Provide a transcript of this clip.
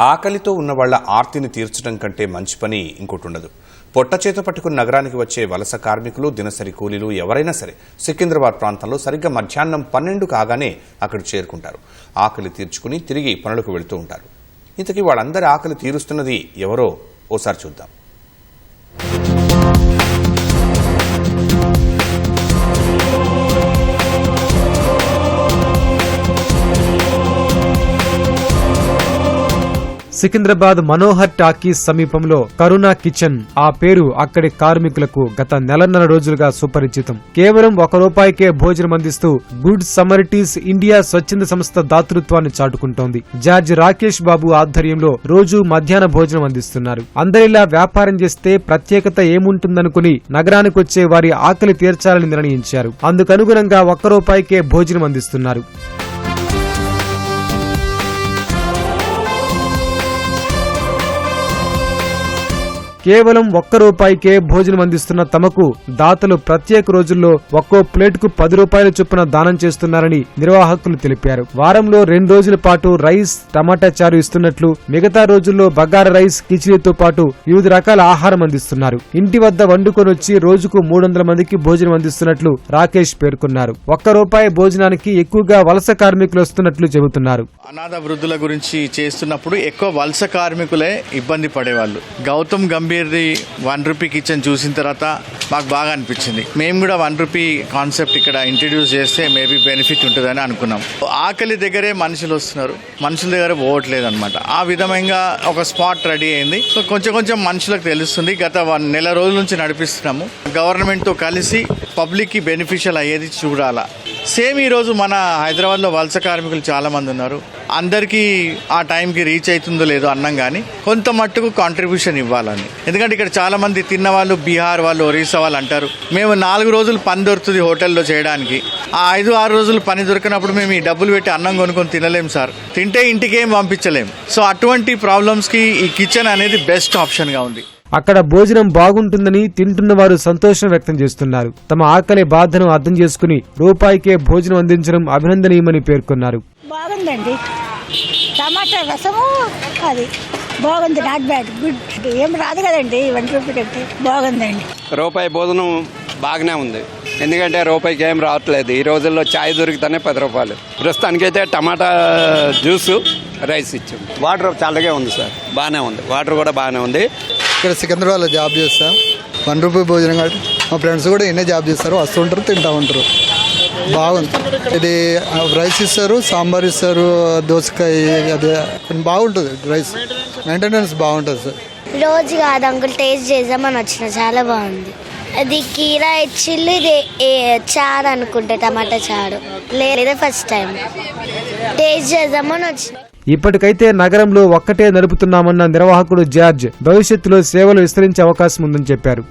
ఆకలితో ఉన్న వాళ్ళ ఆర్తిని తీర్చడం కంటే మంచి పని ఇంకోటి ఉండదు పొట్ట చేత పట్టుకుని నగరానికి వచ్చే వలస కార్మికులు దినసరి కూలీలు ఎవరైనా సరే సికింద్రాబాద్ ప్రాంతంలో సరిగ్గా మధ్యాహ్నం పన్నెండు కాగానే అక్కడ చేరుకుంటారు. ఆకలి తీర్చుకుని తిరిగి పనులకు వెళుతూ ఉంటారు. ఇంతకీ వాళ్ళందరి ఆకలి తీరుస్తున్నది ఎవరో ఓసారి చూద్దాం. సికింద్రాబాద్ మనోహర్ టాకీస్ సమీపంలో కరుణా కిచెన్. ఆ పేరు అక్కడి కార్మికులకు గత నెలన్నర రోజులుగా సుపరిచితం. కేవలం ఒక రూపాయికే భోజనం అందిస్తూ గుడ్ సమరిటీస్ ఇండియా స్వచ్ఛంద సంస్థ దాతృత్వాన్ని చాటుకుంటోంది. జార్జ్ రాకేష్ బాబు ఆధ్వర్యంలో రోజు మధ్యాహ్న భోజనం అందిస్తున్నారు. అందరిలా వ్యాపారం చేస్తే ప్రత్యేకత ఏముంటుందనుకుని నగరానికి వచ్చే వారి ఆకలి తీర్చాలని నిర్ణయించారు. అందుకనుగుణంగా ఒక్క రూపాయికే భోజనం అందిస్తున్నారు. కేవలం ఒక్క రూపాయికే భోజనం అందిస్తున్న తమకు దాతలు ప్రత్యేక రోజుల్లో ఒక్కో ప్లేట్కు పది రూపాయల చొప్పున దానం చేస్తున్నారని నిర్వాహకులు తెలిపారు. వారంలో రెండు రోజుల పాటు రైస్ టమాటా చారు ఇస్తున్నట్లు మిగతా రోజుల్లో బగార రైస్ కిచిడీతో పాటు వివిధ రకాల ఆహారం అందిస్తున్నారు. ఇంటి వద్ద వండుకొని వచ్చి రోజుకు మూడు వందల మందికి భోజనం అందిస్తున్నట్లు రాకేష్ పేర్కొన్నారు. ఒక్క రూపాయి భోజనానికి ఎక్కువగా వలస కార్మికులు వస్తున్నట్లు చెబుతున్నారు. అనాథ వృద్ధుల గురించి చేస్తున్నప్పుడు ఎక్కువ వలస కార్మికులే ఇబ్బంది పడేవాళ్ళు. గౌతమ్ గంభీర్ది వన్ రూపీ కిచెన్ చూసిన తర్వాత మాకు బాగా అనిపించింది. మేము కూడా వన్ రూపీ కాన్సెప్ట్ ఇక్కడ ఇంట్రడ్యూస్ చేస్తే మేబీ బెనిఫిట్ ఉంటుందని అనుకున్నాం. ఆకలి దగ్గరే మనుషులు వస్తున్నారు. మనుషుల దగ్గర పోవట్లేదు అనమాట ఆ విధంగా ఒక స్పాట్ రెడీ అయింది. సో కొంచెం కొంచెం మనుషులకు తెలుస్తుంది. గత వన్ నెల రోజుల నుంచి నడిపిస్తున్నాము. గవర్నమెంట్తో కలిసి పబ్లిక్కి బెనిఫిషియల్ అయ్యేది చూడాలా. సేమ్ ఈరోజు మన హైదరాబాద్లో వలస కార్మికులు చాలామంది ఉన్నారు. అందరికీ ఆ టైంకి రీచ్ అవుతుందో లేదో అన్నం కానీ కొంత మట్టుకు కాంట్రిబ్యూషన్ ఇవ్వాలని. ఎందుకంటే ఇక్కడ చాలామంది తిన్న వాళ్ళు బీహార్ వాళ్ళు ఒరిస్సా వాళ్ళు అంటారు మేము నాలుగు రోజులు పని దొరుకుతుంది హోటల్లో చేయడానికి. ఆ ఐదు ఆరు రోజులు పని దొరికినప్పుడు మేము ఈ డబ్బులు పెట్టి అన్నం కొనుక్కొని తినలేం సార్. తింటే ఇంటికి ఏం పంపించలేం. సో అటువంటి ప్రాబ్లమ్స్కి ఈ కిచెన్ అనేది బెస్ట్ ఆప్షన్గా ఉంది. అక్కడ భోజనం బాగుంటుందని తింటున్న వారు సంతోషం వ్యక్తం చేస్తున్నారు. తమ ఆకలి బాధను అర్థం చేసుకుని రూపాయికే భోజనం అందించడం అభినందనీయమని పేర్కొన్నారు. బాగుందండి. టమాటా రసము అది. బాగుంది నాట్ బ్యాడ్. గుడ్. ఏం రాదు కదండి వన్ రూపీ కంటే బాగుందండి. రూపాయి భోజనం బాగానే ఉంది. ఎందుకంటే రూపాయికి ఏం రావట్లేదు. ఈ రోజుల్లో ఛాయ్ దొరికితేనే పది రూపాయలు. ప్రస్తుతానికైతే టమాటా జ్యూసు రైస్ ఇచ్చాం. వాటర్ చల్లగా ఉంది సార్. బాగానే ఉంది. వాటర్ కూడా బాగానే ఉంది. ఇక్కడ సికింద్రాబాద్లో జాబ్ చేస్తా. వన్ రూపీ భోజనం కాబట్టి మా ఫ్రెండ్స్ కూడా ఎన్నే జాబ్ చేస్తారు. వస్తుంటారు తింటా ఉంటారు. బాగుంది. ఇది రైస్ ఇస్తారు సాంబార్ ఇస్తారు దోసకాయ అది బాగుంటుంది రైస్. మెయింటెనెన్స్ బాగుంటుంది సార్. రోజు కాదు అంకుల్ టేస్ట్ చేద్దామని వచ్చిన. చాలా బాగుంది. అది కీరా ఇచ్చిల్లు ఇది ఏ- చారు అనుకుంటా టమాటా చారు. లేదా ఫస్ట్ టైం టేస్ట్ చేద్దామని వచ్చిన. ఇప్పటికైతే నగరంలో ఒక్కటే నడుపుతున్నామన్న నిర్వాహకుడు జార్జ్. భవిష్యత్తులో సేవలు విస్తరించే అవకాశం ఉందని చెప్పారు.